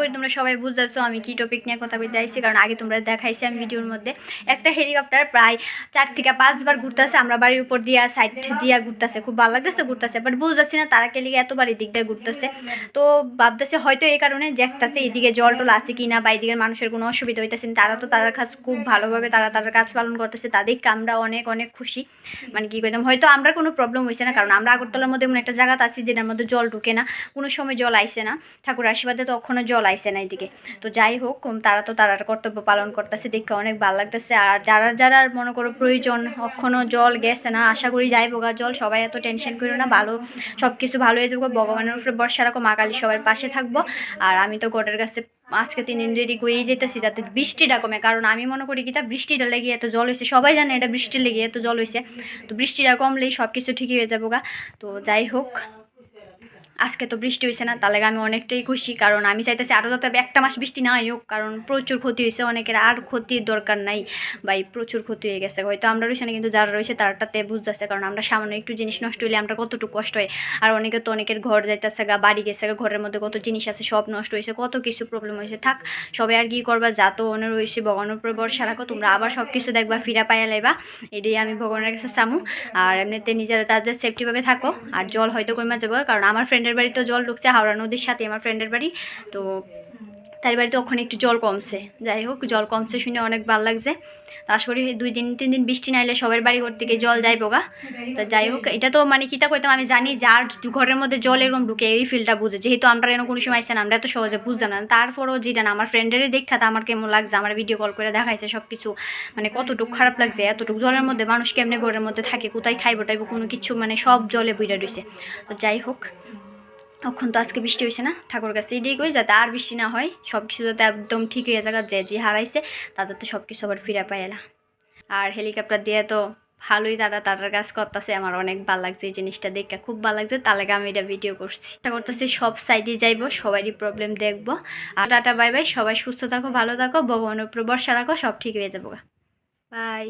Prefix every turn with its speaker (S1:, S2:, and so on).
S1: করি তোমরা সবাই বুঝতেছো আমি কি টপিক নিয়ে কথা বলতে আইছি কারণ আগে তোমরা দেখাইছি আমি ভিডিওর মধ্যে। একটা হেলিকপ্টার প্রায় চার থেকে পাঁচবার ঘুরতেছে, আমরা বাড়ির উপর দিয়া সাইড দিয়া ঘুরতেছে। খুব ভালো লাগতেছে ঘুরতেছে বাট বুঝতেছি না তারা কে লিগে এতবার এদিক দিয়ে ঘুরতেছে। তো ভাবতেছে হয়তো এই কারণে দেখতেছে এদিকে জল টল আছে কি না বা এদিকের মানুষের কোনো অসুবিধা হইতেছে। তারা তো তার কাজ খুব ভালোভাবে, তারা তার কাজ পালন করতেছে তাদেরকে আমরা অনেক অনেক খুশি। মানে কি কইতাম, হয়তো আমরা কোনো প্রবলেম হয়েছে না, কারণ আমরা আগরতলার মধ্যে এমন একটা জায়গাতে আছি যেটার মধ্যে জল ঢুকে না, কোনো সময় জল আইসে না। ঠাকুর আশীর্বাদে তখনও জল আইসে না এদিকে। তো যাই হোক তারা তো তারার কর্তব্য পালন করতেছে, দেখে অনেক ভালো লাগতেছে। আর যারা যারা মনে করো প্রয়োজন, কখনো জল গেছে না, আশা করি যাই বোগা, জল সবাই এত টেনশন করো না, ভালো সব কিছু ভালো হয়ে যাব ভগবানের উপরে বর্ষা রাখো, মা কালী সবার পাশে থাকব। আর আমি তো গোটের কাছে আজকে তিন দিন রেডি করেই যেতেছি, যাতে বৃষ্টিটা কমে। কারণ আমি মনে করি কি তা, বৃষ্টিটা লেগে এত জল হয়েছে সবাই জানে এটা বৃষ্টি লেগে এত জল হয়েছে তো বৃষ্টিটা কমলেই সব কিছু ঠিকই হয়ে যাব গা। তো যাই হোক আজকে তো বৃষ্টি হয়েছে না তাহলে আমি অনেকটাই খুশি, কারণ আমি চাইতেছি আরও যাতে একটা মাস বৃষ্টি না হোক কারণ প্রচুর ক্ষতি হয়েছে অনেকের আর ক্ষতির দরকার নাই। ভাই, প্রচুর ক্ষতি হয়ে গেছে। হয়তো আমরা রয়েছে না, কিন্তু যারা রয়েছে তারটাতে বুঝতেছে, কারণ আমরা সামান্য একটু জিনিস নষ্ট হলে আমরা কতটুকু কষ্ট হয়। আর অনেকে তো অনেকের ঘর যাইতেছে গা, বাড়ি গেছে গা, ঘরের মধ্যে কত জিনিস আছে, সব নষ্ট হয়েছে কত কিছু প্রবলেম হয়েছে থাক সবাই আর কি করবা, যা তো অনেক রয়েছে ভগবানের উপরে ভরসা রাখো, তোমরা আবার সব কিছু দেখবা, ফিরা পাইয়া লাইবা। এটাই আমি ভগবানের কাছে চামু। আর এমনিতে নিজেরা তাদের সেফটিভাবে থাকো, আর জল হয়তো কমে যাব, কারণ আমার ফ্রেন্ডের বাড়ি তো জল ঢুকছে, হাওড়া নদীর সাথে আমার ফ্রেন্ডের বাড়ি। তো তার বাড়িতে ওখানে একটু জল কমছে। যাই হোক, জল কমছে শুনে অনেক ভালো লাগছে। তো আশা করি দুই দিন, তিন দিন বৃষ্টি নাইলে সবার বাড়ি ঘর থেকে জল যাই বোগা তা যাই হোক, এটা তো মানে কিতা কইতাম, আমি জানি যার ঘরের মধ্যে জল এরকম ঢুকে এই ফিলটা বুঝে। যেহেতু আমরা এরকম কোনো সময় আইসেন, আমরা এত সহজে বুঝতাম না। তারপরও যেটা না, আমার ফ্রেন্ডেরই দেখা তা, আমার কেমন লাগছে, আমার ভিডিও কল করে দেখাইছে সব কিছু মানে কতটুকু খারাপ লাগছে, এতটুকু জলের মধ্যে মানুষ কেমনে ঘরের মধ্যে থাকে, কোথায় খাইবো টাইবো কোনো কিছু মানে সব জলে বইরা রয়েছে তো যাই হোক এখন তো আজকে বৃষ্টি হয়েছে না ঠাকুর কাছে। এটাই কই যাতে আর বৃষ্টি না হয় সব কিছু যাতে একদম ঠিক হয়ে যাক যে যে হারাইছে, তা যাতে সব কিছু আবার ফিরে পাই এলা আর হেলিকপ্টার দিয়ে তো ভালোই তারা তারার কাজ করতেছে, আমার অনেক ভালো লাগছে এই জিনিসটা দেখে, খুব ভালো লাগছে, তার লাগে আমি এটা ভিডিও করছি। চেষ্টা করতেছি সব সাইডে যাইবো, সবারই প্রবলেম দেখব। আর টাটা বাই বাই সবাই সুস্থ থাকো, ভালো থাকো, ভগবানের উপর ভরসা রাখো, সব ঠিক হয়ে যাব বাই